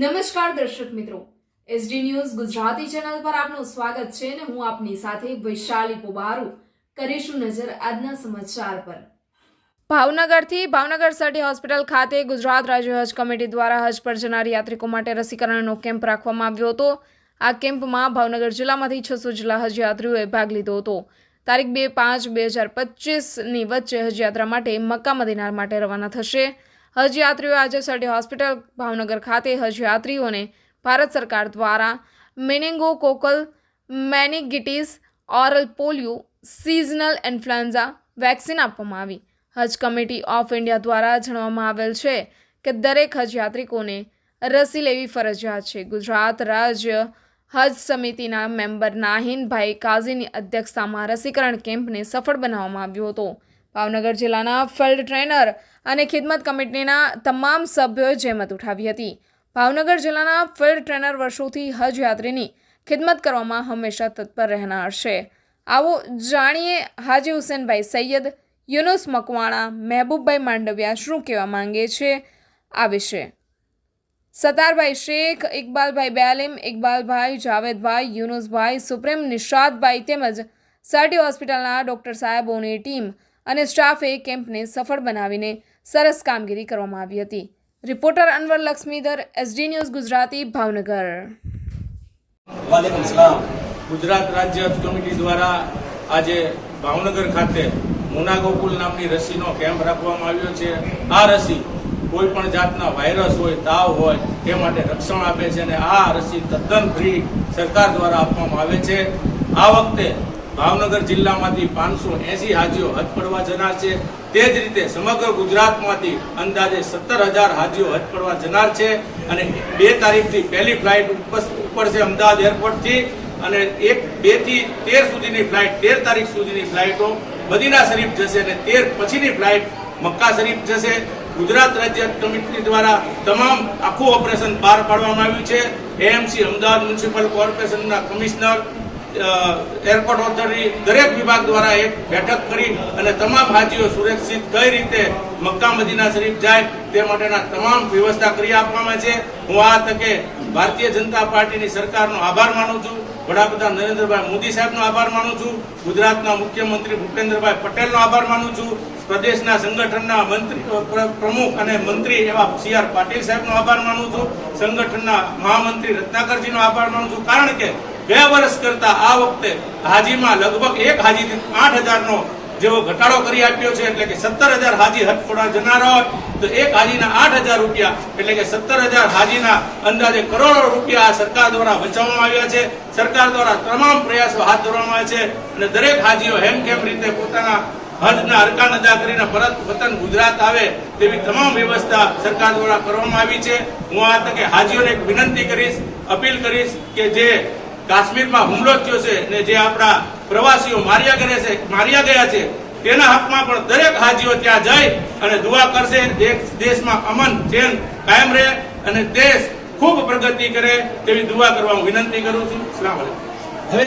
નમસ્કાર દર્શક મિત્રો. એસડી ન્યૂઝ ગુજરાતી ચેનલ પર આપનું સ્વાગત છે અને હું આપની સાથે વૈશાલી પોબારુ કરીશું નજર આજના સમાચાર પર. ભાવનગરથી ભાવનગર સટી હોસ્પિટલ ખાતે ગુજરાત રાજ્ય હજ કમિટી દ્વારા હજ પર જનાર યાત્રિકો માટે રસીકરણનો કેમ્પ રાખવામાં આવ્યો હતો. આ કેમ્પમાં ભાવનગર જિલ્લામાંથી છસો જેટલા હજ યાત્રીઓએ ભાગ લીધો હતો. તારીખ બે પાંચ બે હજાર પચીસની વચ્ચે હજ યાત્રા માટે મક્કા મદિનાર માટે રવાના થશે. હજ યાત્રીઓ આજે સડી હોસ્પિટલ ભાવનગર ખાતે હજ યાત્રીઓને ભારત સરકાર દ્વારા meningococcal meningitis, oral polio, seasonal influenza vaccine આપવામાં આવી. હજ કમિટી ઓફ ઇન્ડિયા દ્વારા જણાવવામાં આવેલ છે કે દરેક હજ યાત્રિકોને રસી લેવી ફરજિયાત છે. ગુજરાત રાજ્ય હજ સમિતિના મેમ્બર નાહિનભાઈ કાઝીની અધ્યક્ષતામાં રસીકરણ કેમ્પને સફળ બનાવવામાં આવ્યો હતો. ભાવનગર જિલ્લાના ફિલ્ડ ટ્રેનર અને ખિદમત કમિટીના તમામ સભ્યોએ જહેમત ઉઠાવી હતી. ભાવનગર જિલ્લાના ફિલ્ડ ટ્રેનર વર્ષોથી હજ યાત્રીની ખિદમત કરવામાં હંમેશા તત્પર રહેનાર છે. આવો જાણીએ હાજી હુસેનભાઈ સૈયદ, યુનુસ મકવાણા, મહેબૂબભાઈ માંડવિયા શું કહેવા માંગે છે? આ વિશે સતારભાઈ શેખ, ઇકબાલભાઈ બેલીમ, ઇકબાલભાઈ જાવેદભાઈ, યુનુસભાઈ સુપ્રીમ નિશાદભાઈ તેમજ સાટી હોસ્પિટલના ડૉક્ટર સાહેબોની ટીમ અને સ્ટાફે કેમ્પને સફળ બનાવીને સરસ કામગીરી કરવામાં આવી હતી. Reporter Anwar Laxmidhar, SD news Gujarati, Bhavnagar. Gujarat રાજ્ય કમિટી દ્વારા આજે ભાવનગર ખાતે મુનાગોકુલ નામની રસીનો કેમ્પ રાખવામાં આવ્યો છે. આ રસી કોઈ પણ જાતના વાયરસ હોય, તાવ હોય, તે માટે રક્ષણ આપે છે અને આ રસી તદ્દન ફ્રી સરકાર દ્વારા આપવામાં આવે છે. આ વખતે ભાવનગર જિલ્લામાંથી પાંચસો એસી હાજીઓ હજ પડવા જનાર છે. તે જ રીતે સમગ્ર ગુજરાતમાંથી અંદાજે સત્તર હજાર હાજીઓ હજ પડવા જનાર છે અને બે તારીખથી પહેલી ફ્લાઇટ ઉપડશે અમદાવાદ એરપોર્ટથી અને એક બેથી તેર સુધીની ફ્લાઇટ, તેર તારીખ સુધીની ફ્લાઇટો મદીના શરીફ જશે અને તેર પછીની ફ્લાઇટ મક્કા શરીફ જશે. ગુજરાત રાજ્ય કમિટી દ્વારા તમામ આખું ઓપરેશન પાર પાડવામાં આવ્યું છે. એએમસી અમદાવાદ મ્યુનિસિપલ કોર્પોરેશનના કમિશનર એરપોર્ટ ઓથોરિટી દરેક વિભાગ દ્વારા એક બેઠક કરી અને તમામ હાજીઓ સુરક્ષિત કઈ રીતે મક્કા મદીના શરીફ જાય તે માટેના તમામ વ્યવસ્થા કરી આપવામાં છે. હું આ તકે ભારતીય જનતા પાર્ટીની સરકારનો આભાર માનું છું. વડાપ્રધાન નરેન્દ્રભાઈ મોદી સાહેબનો આભાર માનું છું. ગુજરાતના મુખ્યમંત્રી ભૂપેન્દ્રભાઈ પટેલનો આભાર માનું છું. પ્રદેશના સંગઠનના મંત્રી પ્રમુખ અને મંત્રી એવા સી આર પાટીલ સાહેબનો આભાર માનું છું. સંગઠનના મહામંત્રી રત્નાકરજીનો આભાર માનું છું. કારણ કે બે વર્ષ કરતા આ વખતે હાજીમાં લગભગ એક હાજી આઠ હજારનો જેવો ઘટાડો કરી આપ્યો છે, એટલે કે સત્તર હજાર હાજી હટફોડા જનારા હોય, તો એક હાજીના આઠ હજાર રૂપિયા, એટલે કે સત્તર હજાર હાજીના અંદાજે કરોડો રૂપિયા સરકાર દ્વારા બચાવવામાં આવ્યા છે. સરકાર દ્વારા તમામ પ્રયાસો હાથ ધરવામાં આવ્યા છે અને દરેક હાજીઓ હેમખેમ રીતે પોતાના હજના અરકાન અદા કરીને પરત વતન ગુજરાત આવે તેવી તમામ વ્યવસ્થા સરકાર દ્વારા કરવામાં આવી છે. હું આ તકે હાજીઓને એક વિનંતી કરીશ, અપીલ કરીશ કે જે કાશ્મીરમાં હુમલો થયો છે ને જે આપણા પ્રવાસીઓ માર્યા ગયા છે, માર્યા ગયા છે, તેના હકમાં પણ દરેક હાજીઓ ત્યાં જઈ અને દુઆ કરશે દેશમાં અમન ચેન કાયમ રહે અને દેશ ખૂબ પ્રગતિ કરે તેવી દુઆ કરવા હું વિનંતી કરું છું. સલામ